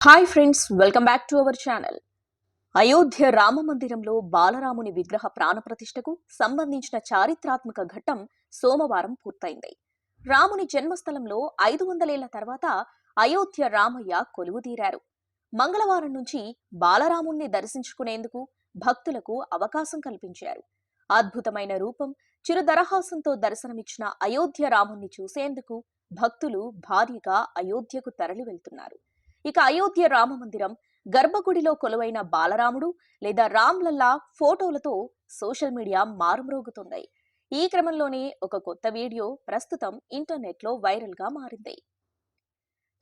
Hi friends welcome back to our channel Ayodhya Rama మందిరంలో బాలరాముని విగ్రహ ప్రాణప్రతిష్ఠకు సంబంధించిన చారిత్రాత్మక ఘట్టం సోమవారం పూర్తయింది. రాముని జన్మస్థలంలో ఐదు వందలేళ్ళ తర్వాత అయోధ్య రామయ్య కొలువుదీరారు. మంగళవారం నుంచి బాలరాముణ్ణి దర్శించుకునేందుకు భక్తులకు అవకాశం కల్పించారు. అద్భుతమైన రూపం చిరుదరహాసంతో దర్శనమిచ్చిన అయోధ్య రాముణ్ణి చూసేందుకు భక్తులు భారీగా అయోధ్యకు తరలి వెళ్తున్నారు ఇక అయోధ్య రామ మందిరం గర్భగుడిలో కొలువైన బాలరాముడు లేదా రామ్లల్లా ఫోటోలతో సోషల్ మీడియా మారుమ్రోగుతుంది ఈ క్రమంలోనే ఒక కొత్త వీడియో ప్రస్తుతం ఇంటర్నెట్లో వైరల్గా మారింది.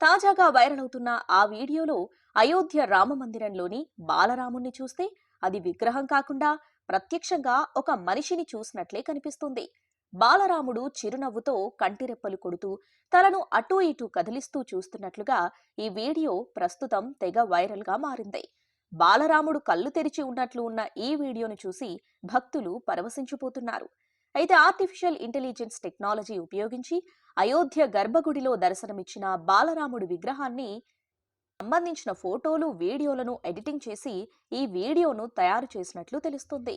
తాజాగా వైరల్ అవుతున్న ఆ వీడియోలో అయోధ్య రామ మందిరంలోని బాలరాముణ్ణి చూస్తే అది విగ్రహం కాకుండా ప్రత్యక్షంగా ఒక మనిషిని చూసినట్లే కనిపిస్తుంది. బాలరాముడు చిరునవ్వుతో కంటిరెప్పలు కొడుతూ తలను అటూ ఇటూ కదిలిస్తూ చూస్తున్నట్లుగా ఈ వీడియో ప్రస్తుతం తెగ వైరల్గా మారింది. బాలరాముడు కళ్ళు తెరిచి ఉన్నట్లు ఉన్న ఈ వీడియోను చూసి భక్తులు పరవశించిపోతున్నారు. అయితే ఆర్టిఫిషియల్ ఇంటెలిజెన్స్ టెక్నాలజీ ఉపయోగించి అయోధ్య గర్భగుడిలో దర్శనమిచ్చిన బాలరాముడి విగ్రహాన్ని సంబంధించిన ఫోటోలు వీడియోలను ఎడిటింగ్ చేసి ఈ వీడియోను తయారు చేసినట్లు తెలుస్తుంది.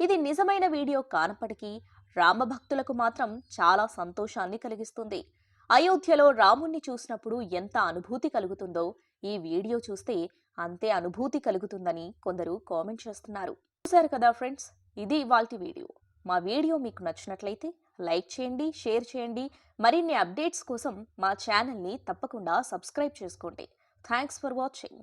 ఇది నిజమైన వీడియో కానప్పటికీ రామభక్తులకు మాత్రం చాలా సంతోషాన్ని కలిగిస్తుంది. అయోధ్యలో రాముణ్ణి చూసినప్పుడు ఎంత అనుభూతి కలుగుతుందో ఈ వీడియో చూస్తే అంతే అనుభూతి కలుగుతుందని కొందరు కామెంట్ చేస్తున్నారు. చూశారు కదా ఫ్రెండ్స్ ఇది ఇవాల్టి వీడియో. మా వీడియో మీకు నచ్చినట్లయితే లైక్ చేయండి షేర్ చేయండి. మరిన్ని అప్డేట్స్ కోసం మా ఛానల్ని తప్పకుండా సబ్స్క్రైబ్ చేసుకోండి. Thanks for watching.